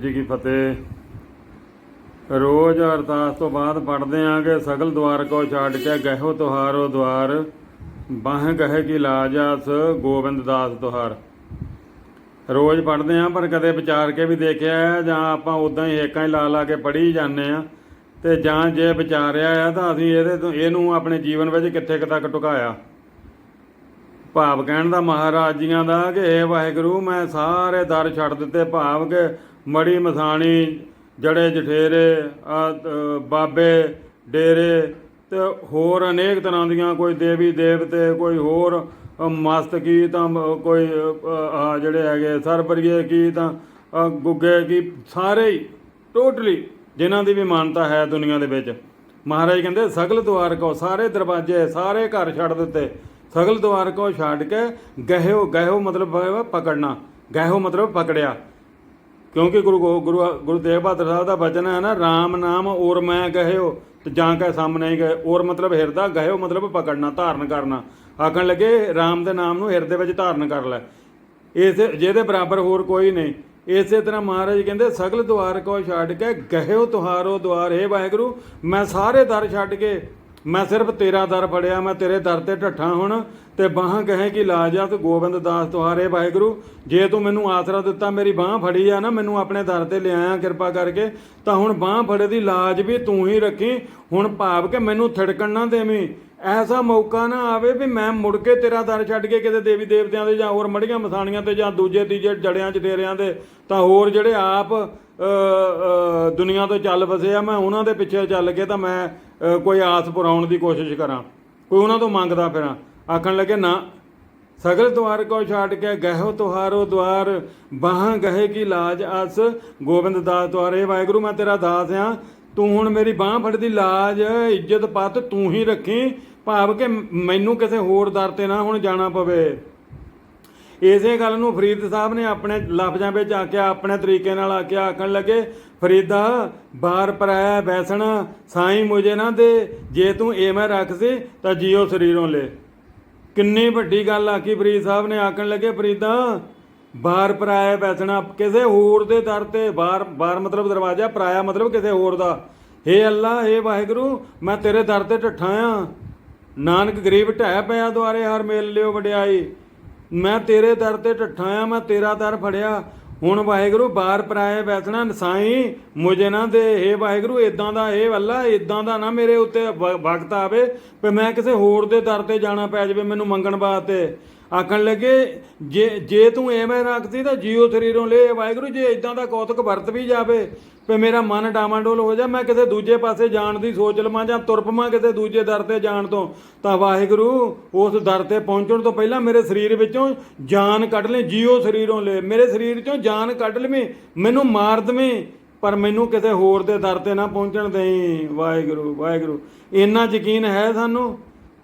ਜੀ ਕੀ ਫਤਿਹ। ਰੋਜ਼ ਅਰਦਾਸ ਤੋਂ ਬਾਅਦ ਪੜ੍ਹਦੇ ਆਂ ਕਿ ਸਗਲ ਦਵਾਰ ਕੋ ਛੱਡ ਕੇ ਗਹਿਓ ਤੁਹਾਰੋ ਦਵਾਰ, ਬਾਹ ਗਹਿ ਕੀ ਲਾਜਾਸ ਗੋਬਿੰਦ ਦਾਸ ਤੁਹਾਰ। ਰੋਜ਼ ਪੜ੍ਹਦੇ ਆਂ ਪਰ ਕਦੇ ਵਿਚਾਰ ਕੇ ਵੀ ਦੇਖਿਆ ਹੈ, ਜਾਂ ਆਪਾਂ ਉਦਾਂ ਹੀ ਏਕਾਂ ਹੀ ਲਾ ਲਾ ਕੇ ਪੜ੍ਹੀ ਜਾਂਦੇ ਆਂ, ਤੇ ਜਾਂ ਜੇ ਵਿਚਾਰਿਆ ਆ ਤਾਂ ਅਸੀਂ ਇਹਦੇ ਤੋਂ, ਇਹਨੂੰ ਆਪਣੇ ਜੀਵਨ ਵਿੱਚ ਕਿੱਥੇ ਕੁ ਤੱਕ ਟੁਕਾਇਆ ਭਾਵ ਕਹਿਣ ਦਾ ਮਹਾਰਾਜ ਜੀਆਂ ਦਾ ਕਿ ਇਹ ਵਾਹਿਗੁਰੂ, ਮੈਂ ਸਾਰੇ ਦਰ ਛੱਡ ਦਿੱਤੇ, ਭਾਵ ਕਿ ਮੜੀ ਮਸਾਣੀ, ਜੜੇ ਜਠੇਰੇ ਬਾਬੇ, ਡੇਰੇ ਤੇ ਹੋਰ ਅਨੇਕ ਤਰ੍ਹਾਂ ਦੀਆਂ ਕੋਈ ਦੇਵੀ ਦੇਵਤੇ, ਕੋਈ ਹੋਰ ਮਸਤ ਕੀ ਤਾਂ ਕੋਈ ਜਿਹੜੇ ਹੈਗੇ ਸਰਬਰੀਏ ਕੀ ਤਾਂ ਗੁੱਗੇ ਕੀ ਸਾਰੇ ਹੀ ਟੋਟਲੀ ਜਿਨ੍ਹਾਂ ਦੀ ਵੀ ਮਾਨਤਾ ਹੈ ਦੁਨੀਆ ਦੇ ਵਿੱਚ। ਮਹਾਰਾਜ ਕਹਿੰਦੇ, ਸਗਲ ਦੁਆਰ ਕੋ ਸਾਰੇ ਦਰਵਾਜ਼ੇ, ਸਾਰੇ ਘਰ ਛੱਡ ਦਿੱਤੇ। ਸਗਲ ਦੁਆਰ ਕੋ ਛੱਡ ਕੇ ਗਹਿਓ ਗਹਿਓ ਮਤਲਬ ਪਕੜਨਾ, ਗਹਿਓ ਮਤਲਬ ਪਕੜਿਆ। ਕਿਉਂਕਿ ਗੁਰੂ ਗੋ- ਗੁਰੂ ਗੁਰੂ ਤੇਗ ਬਹਾਦਰ ਸਾਹਿਬ ਦਾ ਬਚਨ ਹੈ ਨਾ RAM ਨਾਮ ਔਰ ਮੈਂ ਗਹਿਓ, ਤੇ ਜਾਂ ਕੈ ਸਾਹਮਣੇ ਗਏ। ਔਰ ਮਤਲਬ ਹਿਰਦਾ, ਗਹਿਓ ਮਤਲਬ ਪਕੜਨਾ, ਧਾਰਨ ਕਰਨਾ। ਆਖਣ ਲੱਗੇ RAM ਦੇ ਨਾਮ ਨੂੰ ਹਿਰਦੇ ਵਿੱਚ ਧਾਰਨ ਕਰ ਲੈ। ਇਸ ਜਿਹਦੇ ਬਰਾਬਰ ਹੋਰ ਕੋਈ ਨਹੀਂ। ਇਸੇ ਤਰ੍ਹਾਂ ਮਹਾਰਾਜ ਕਹਿੰਦੇ, ਸਗਲ ਦੁਆਰ ਕੋ ਛੱਡ ਕੇ ਗਹਿਓ ਤੁਹਾਰੋ ਦੁਆਰ। ਹੈ ਵਾਹਿਗੁਰੂ, ਮੈਂ ਸਾਰੇ ਦਰ ਛੱਡ ਕੇ ਮੈਂ ਸਿਰਫ ਤੇਰਾ ਦਰ ਫੜਿਆ, ਮੈਂ ਤੇਰੇ ਦਰ ਤੇ ਢੱਠਾ ਹੁਣ ਤੇ ਬਾਹਾਂ ਕਹੇ ਕਿ ਲਾਜਾ ਤੇ ਗੋਬਿੰਦ ਦਾਸ ਤੁਹਾਰੇ ਵਾਹਿਗੁਰੂ। ਜੇ ਤੂੰ ਮੈਨੂੰ ਆਸਰਾ ਦਿੱਤਾ, ਮੇਰੀ ਬਾਹ ਫੜੀ ਆ ਨਾ, ਮੈਨੂੰ ਆਪਣੇ ਦਰ ਤੇ ਲਿਆਇਆ ਕਿਰਪਾ ਕਰਕੇ, ਤਾਂ ਹੁਣ ਬਾਹ ਫੜੇ ਦੀ ਲਾਜ ਵੀ ਤੂੰ ਹੀ ਰੱਖੀ। ਹੁਣ ਭਾਵ ਕਿ ਮੈਨੂੰ ਥੜਕਣ ਨਾ ਦੇਵੀਂ। ਐਸਾ ਮੌਕਾ ਨਾ ਆਵੇ ਵੀ ਮੈਂ ਮੁੜ ਕੇ ਤੇਰਾ ਦਰ ਛੱਡ ਕੇ ਕਿਤੇ ਦੇਵੀ ਦੇਵਤਿਆਂ ਦੇ ਜਾਂ ਹੋਰ ਮੜੀਆਂ ਮਸਾਣੀਆਂ ਤੇ ਜਾਂ ਦੂਜੇ ਤੀਜੇ ਜੜਿਆਂ ਚ ਡੇਰਿਆਂ ਦੇ ਤਾਂ ਹੋਰ ਜਿਹੜੇ ਆਪ ਅ, ਦੁਨੀਆ ਤੋਂ ਚੱਲ ਵਸੇ ਆ ਮੈਂ ਉਹਨਾਂ ਦੇ ਪਿੱਛੇ ਚੱਲ ਕੇ ਤਾਂ ਮੈਂ ਕੋਈ ਆਸ ਪੁਰਾਉਣ ਦੀ ਕੋਸ਼ਿਸ਼ ਕਰਾਂ। ਕੋਈ ਉਹਨਾਂ ਤੋਂ ਮੰਗਦਾ ਫਿਰਾਂ। ਆਖਣ ਲੱਗੇ ਨਾ ਸਗਲ ਦੁਆਰ ਕੋ ਛਾੜ ਕੇ ਗਹਿਓ ਤੁਹਾਰੋ ਦੁਆਰ ਬਾਹਾਂ ਗਹੇ ਕੀ ਲਾਜ ਅਸ ਗੋਬਿੰਦ ਦਾਸ ਦੁਆਰੇ ਵਾਹਿਗੁਰੂ ਮੈਂ ਤੇਰਾ ਦਾਸ ਆ। ਤੂੰ ਹੁਣ ਮੇਰੀ ਬਾਹ ਫੜਦੀ ਲਾਜ, ਇੱਜ਼ਤ ਪੱਤ ਤੂੰ ਹੀ ਰੱਖੀ, ਭਾਵ ਕਿ ਮੈਨੂੰ ਕਿਸੇ ਹੋਰ ਦਰ ਤੇ ਨਾ ਹੁਣ ਜਾਣਾ ਪਵੇ। ਇਸੇ ਗੱਲ ਨੂੰ ਫਰੀਦ ਸਾਹਿਬ ਨੇ ਆਪਣੇ ਲਫ਼ਜ਼ਾਂ ਵਿੱਚ ਆਖਿਆ, ਆਪਣੇ ਤਰੀਕੇ ਨਾਲ ਆਖਿਆ, ਆਖਣ ਲੱਗੇ, ਫਰੀਦਾ ਬਾਰ ਪਰਾਇਆ ਬੈਸਣ, ਸਾਈਂ ਮੁਝੇ ਨਾ ਦੇ, ਜੇ ਤੂੰ ਐਵੇਂ ਰੱਖ ਸੀ ਤਾਂ ਜੀਓ ਸਰੀਰੋਂ ਲੈ। ਕਿੰਨੀ ਵੱਡੀ ਗੱਲ ਆਖੀ ਫਰੀਦ ਸਾਹਿਬ ਨੇ, ਆਖਣ ਲੱਗੇ, ਫਰੀਦਾ ਬਾਰ ਪਰਾਇਆ ਬੈਸਣਾ ਕਿਸੇ ਹੋਰ ਦੇ ਦਰ ਤੇ ਬਾਰ ਬਾਰ ਮਤਲਬ ਦਰਵਾਜ਼ਾ, ਪਰਾਇਆ ਮਤਲਬ ਕਿਸੇ ਹੋਰ ਦਾ। ਹੇ ਅੱਲਾ ਹੇ ਵਾਹਿਗੁਰੂ, ਮੈਂ ਤੇਰੇ ਦਰ ਤੇ ਢੱਠਾ ਆ। ਨਾਨਕ ਗਰੀਬ ਢਹਿ ਪਿਆ ਦੁਆਰੇ, ਹਰ ਮੇਲ ਲਿਓ ਵਡਿਆਈ। ਮੈਂ ਤੇਰੇ ਦਰ ਤੇ ਢੱਠਾ ਆ, ਮੈਂ ਤੇਰਾ ਦਰ ਫੜਿਆ। ਹੁਣ ਵਾਹਿਗੁਰੂ ਬਾਰ ਪਰਾਏ ਬੈਸਣਾ ਸਾਈਂ, ਮੁਝੇ ਨਾ ਦੇ। ਹੇ ਵਾਹਿਗੁਰੂ ਇਦਾਂ ਦਾ ਇਹ ਵੱਲਾ ਇਦਾਂ ਦਾ ਨਾ ਮੇਰੇ ਉੱਤੇ ਵਕਤ ਆਵੇ ਵੀ ਮੈਂ ਕਿਸੇ ਹੋਰ ਦੇ ਦਰ ਤੇ ਜਾਣਾ ਪੈ ਜਾਵੇ, ਮੈਨੂੰ ਮੰਗਣ ਵਾਸਤੇ। ਆਖਣ ਲੱਗੇ, ਜੇ ਜੇ ਤੂੰ ਐਵੇਂ ਰੱਖਦੀ ਤਾਂ ਜੀਓ ਸਰੀਰੋਂ ਲੈ ਵਾਹਿਗੁਰੂ ਜੇ ਇਦਾਂ ਦਾ ਕੌਤਕ ਵਰਤ ਵੀ ਜਾਵੇ, ਵੀ ਮੇਰਾ ਮਨ ਡਾਮਾਡੋਲ ਹੋ ਜਾ, ਮੈਂ ਕਿਸੇ ਦੂਜੇ ਪਾਸੇ ਜਾਣ ਦੀ ਸੋਚ ਲਵਾਂ ਜਾਂ ਤੁਰ ਪਵਾਂ ਕਿਸੇ ਦੂਜੇ ਦਰ ਤੇ ਜਾਣ ਤੋਂ, ਤਾਂ ਵਾਹਿਗੁਰੂ ਉਸ ਦਰ ਤੇ ਪਹੁੰਚਣ ਤੋਂ ਪਹਿਲਾਂ ਮੇਰੇ ਸਰੀਰ ਵਿੱਚੋਂ ਜਾਨ ਕੱਢ ਲੈ, ਜੀਓ ਸਰੀਰੋਂ ਲੈ। ਮੇਰੇ ਸਰੀਰ ਚੋਂ ਜਾਨ ਕੱਢ ਲਵੇਂ, ਮੈਨੂੰ ਮਾਰ ਦਵੇਂ, ਪਰ ਮੈਨੂੰ ਕਿਸੇ ਹੋਰ ਦੇ ਦਰ ਤੇ ਨਾ ਪਹੁੰਚਣ ਦੇਈ। ਵਾਹਿਗੁਰੂ ਵਾਹਿਗੁਰੂ, ਇੰਨਾ ਯਕੀਨ ਹੈ ਸਾਨੂੰ?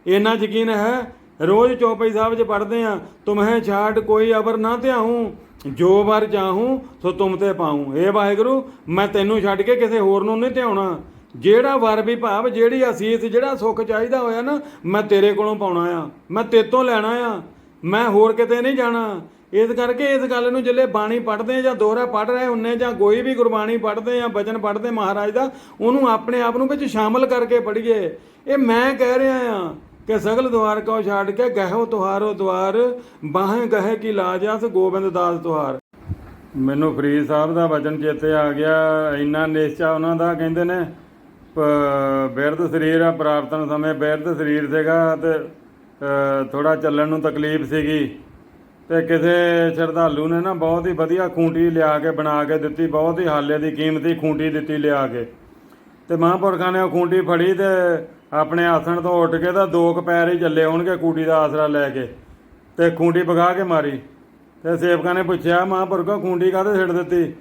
ਇੰਨਾ ਯਕੀਨ ਹੈ ਰੋਜ਼ ਚੌਪਈ ਸਾਹਿਬ 'ਚ ਪੜ੍ਹਦੇ ਆ। ਤੁਮਹੇ ਛਾੜ ਕੋਈ ਅਬਰ ਨਾ ਧਿਆਹੂੰ ਜੋ ਵਰ ਚਾਹੂੰ, ਸੋ ਤੁਮ ਤੇ ਪਾਉਂ। ਏ ਵਾਹਿਗੁਰੂ, ਮੈਂ ਤੈਨੂੰ ਛੱਡ ਕੇ ਕਿਸੇ ਹੋਰ ਨੂੰ ਨਹੀਂ ਧਿਆਉਣਾ। ਜਿਹੜਾ ਵਰ ਵੀ ਭਾਵ, ਜਿਹੜੀ ਅਸੀਸ, ਜਿਹੜਾ ਸੁੱਖ ਚਾਹੀਦਾ ਹੋਇਆ ਨਾ, ਮੈਂ ਤੇਰੇ ਕੋਲੋਂ ਪਾਉਣਾ ਆ। ਮੈਂ ਤੇਤੋਂ ਲੈਣਾ ਆ। ਮੈਂ ਹੋਰ ਕਿਤੇ ਨਹੀਂ ਜਾਣਾ। ਇਸ ਕਰਕੇ ਇਸ ਗੱਲ ਨੂੰ ਜਿਹੜੇ ਬਾਣੀ ਪੜ੍ਹਦੇ ਜਾਂ ਦੋਹਰਾ ਪੜ੍ਹ ਰਹੇ ਹੁੰਨੇ ਜਾਂ ਕੋਈ ਵੀ ਗੁਰਬਾਣੀ ਪੜ੍ਹਦੇ ਜਾਂ ਬਚਨ ਪੜ੍ਹਦੇ ਮਹਾਰਾਜ ਦਾ, ਉਹਨੂੰ ਆਪਣੇ ਆਪ ਨੂੰ ਵਿੱਚ ਸ਼ਾਮਲ ਕਰਕੇ ਪੜ੍ਹੀਏ। ਇਹ ਮੈਂ ਕਹਿ ਰਿਹਾ ਆ। ਕਿ ਸਗਲ ਦੁਆਰ ਕੋ ਛਾੜ ਕੇ ਗਹਿਓ ਤੁਹਾਰੋ ਦੁਆਰ, ਬਾਹੇ ਗਹਿ ਕੀ ਲਾਜਾਸ ਗੋਬਿੰਦ ਦਾਸ ਤੁਹਾਰ। ਮੈਨੂੰ ਫਰੀਦ ਸਾਹਿਬ ਦਾ ਵਚਨ ਚੇਤੇ ਆ ਗਿਆ, ਇੰਨਾ ਨਿਸ਼ਚਾ ਉਹਨਾਂ ਦਾ ਕਹਿੰਦੇ ਨੇ ਬਿਰਧ ਸਰੀਰ ਆ ਪ੍ਰਾਪਤਨ ਸਮੇਂ, ਬਿਰਧ ਸਰੀਰ ਸੀਗਾ ਤੇ ਥੋੜਾ ਚੱਲਣ ਨੂੰ ਤਕਲੀਫ ਸੀਗੀ। ਤੇ ਕਿਸੇ ਸ਼ਰਧਾਲੂ ਨੇ ਨਾ ਬਹੁਤ ਹੀ ਵਧੀਆ ਖੂੰਟੀ ਲਿਆ ਕੇ ਬਣਾ ਕੇ ਦਿੱਤੀ, ਬਹੁਤ ਹੀ ਹਾਲੇ ਦੀ ਕੀਮਤੀ ਖੂੰਟੀ ਦਿੱਤੀ ਲਿਆ ਕੇ। ਤੇ ਮਹਾਂਪੁਰਖਾਂ ਨੇ ਉਹ ਖੂੰਟੀ ਫੜੀ ਤੇ ਆਪਣੇ ਆਸਣ ਤੋਂ ਉੱਠ ਕੇ ਤਾਂ ਦੋ ਕੁ ਪੈਰ ਹੀ ਚੱਲੇ ਹੋਣਗੇ ਕੂਟੀ ਦਾ ਆਸਰਾ ਲੈ ਕੇ ਤੇ ਖੂੰਡੀ ਵਗਾ ਕੇ ਮਾਰੀ। ਤੇ ਸੇਵਕਾਂ ਨੇ ਪੁੱਛਿਆ ਮਹਾਂਪੁਰਖੋ ਖੂੰਡੀ ਕਾਹਦੇ ਛੱਡ ਦਿੱਤੀ?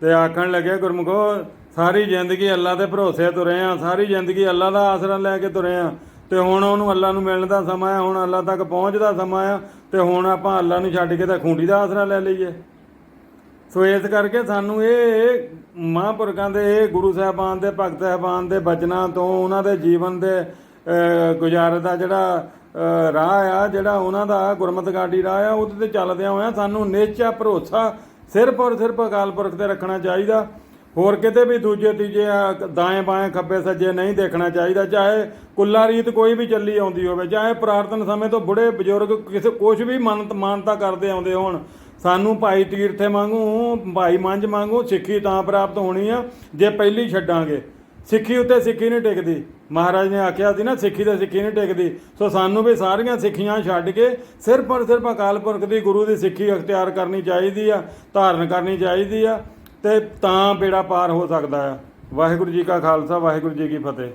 ਤੇ ਆਖਣ ਲੱਗੇ, ਗੁਰਮੁਖੋ, ਸਾਰੀ ਜ਼ਿੰਦਗੀ ਅੱਲਾ ਦੇ ਭਰੋਸੇ ਤੁਰੇ ਆ, ਸਾਰੀ ਜ਼ਿੰਦਗੀ ਅੱਲਾ ਦਾ ਆਸਰਾ ਲੈ ਕੇ ਤੁਰੇ ਆ। ਤੇ ਹੁਣ ਉਹਨੂੰ ਅੱਲਾ ਨੂੰ ਮਿਲਣ ਦਾ ਸਮਾਂ ਆ ਹੁਣ ਅੱਲਾ ਤੱਕ ਪਹੁੰਚ ਦਾ ਸਮਾਂ ਆ ਤੇ ਹੁਣ ਆਪਾਂ ਅੱਲਾ ਨੂੰ ਛੱਡ ਕੇ ਤਾਂ ਖੂੰਡੀ ਦਾ ਆਸਰਾ ਲੈ ਲਈਏ। ਸੋ ਇਸ ਕਰਕੇ ਸਾਨੂੰ ਇਹ ਮਹਾਂਪੁਰਖਾਂ ਦੇ ਇਹ ਗੁਰੂ ਸਾਹਿਬਾਨ ਦੇ ਭਗਤ ਸਾਹਿਬਾਨ ਦੇ ਬਚਨਾਂ ਤੋਂ ਉਹਨਾਂ ਦੇ ਜੀਵਨ ਦੇ ਗੁਜ਼ਾਰੇ ਦਾ ਜਿਹੜਾ ਰਾਹ ਆ ਜਿਹੜਾ ਉਹਨਾਂ ਦਾ ਗੁਰਮਤਿ ਗਾਡੀ ਰਾਹ ਆ ਉਹਦੇ ਤੇ ਚੱਲਦਿਆਂ ਹੋਇਆਂ ਸਾਨੂੰ ਨਿਸ਼ਚਾ ਭਰੋਸਾ ਸਿਰਫ ਔਰ ਸਿਰਫ ਅਕਾਲ ਪੁਰਖ ਤੇ ਰੱਖਣਾ ਚਾਹੀਦਾ। ਹੋਰ ਕਿਤੇ ਵੀ ਦੂਜੇ ਤੀਜੇ ਆ, ਦਾएं ਖੱਬੇ ਸੱਜੇ ਨਹੀਂ ਦੇਖਣਾ ਚਾਹੀਦਾ ਚਾਹੇ ਕੁੱਲਾ ਰੀਤ ਕੋਈ ਵੀ ਚੱਲੀ ਆਉਂਦੀ ਹੋਵੇ ਚਾਹੇ ਪ੍ਰਾਰਥਨ ਸਮੇਂ ਤੋਂ ਬੁੜੇ ਬਜ਼ੁਰਗ ਕਿਸੇ ਕੁਝ ਵੀ ਮੰਨਤ ਮਾਨਤਾ ਕਰਦੇ ਆਉਂਦੇ ਹੋਣ। ਸਾਨੂੰ ਭਾਈ ਤੀਰਥੇ ਵਾਂਗੂ, ਭਾਈ ਮੰਝ ਵਾਂਗੂ ਸਿੱਖੀ ਤਾਂ ਪ੍ਰਾਪਤ ਹੋਣੀ ਆ, ਜੇ ਪਹਿਲੀ ਛੱਡਾਂਗੇ। ਸਿੱਖੀ ਉੱਤੇ ਸਿੱਖੀ ਨਹੀਂ ਟਿਕਦੀ। ਮਹਾਰਾਜ ਨੇ ਆਖਿਆ ਸੀ ਨਾ, ਸਿੱਖੀ ਤੇ ਸਿੱਖੀ ਨਹੀਂ ਟਿਕਦੀ। ਸੋ ਸਾਨੂੰ ਵੀ ਸਾਰੀਆਂ ਸਿੱਖੀਆਂ ਛੱਡ ਕੇ ਸਿਰਫ ਔਰ ਸਿਰਫ ਅਕਾਲ ਪੁਰਖ ਦੀ ਗੁਰੂ ਦੀ ਸਿੱਖੀ ਅਖਤਿਆਰ ਕਰਨੀ ਚਾਹੀਦੀ ਆ, ਧਾਰਨ ਕਰਨੀ ਚਾਹੀਦੀ ਆ, ਤੇ ਤਾਂ ਬੇੜਾ ਪਾਰ ਹੋ ਸਕਦਾ ਆ। ਵਾਹਿਗੁਰੂ ਜੀ ਕਾ ਖਾਲਸਾ, ਵਾਹਿਗੁਰੂ ਜੀ ਕੀ ਫਤਿਹ।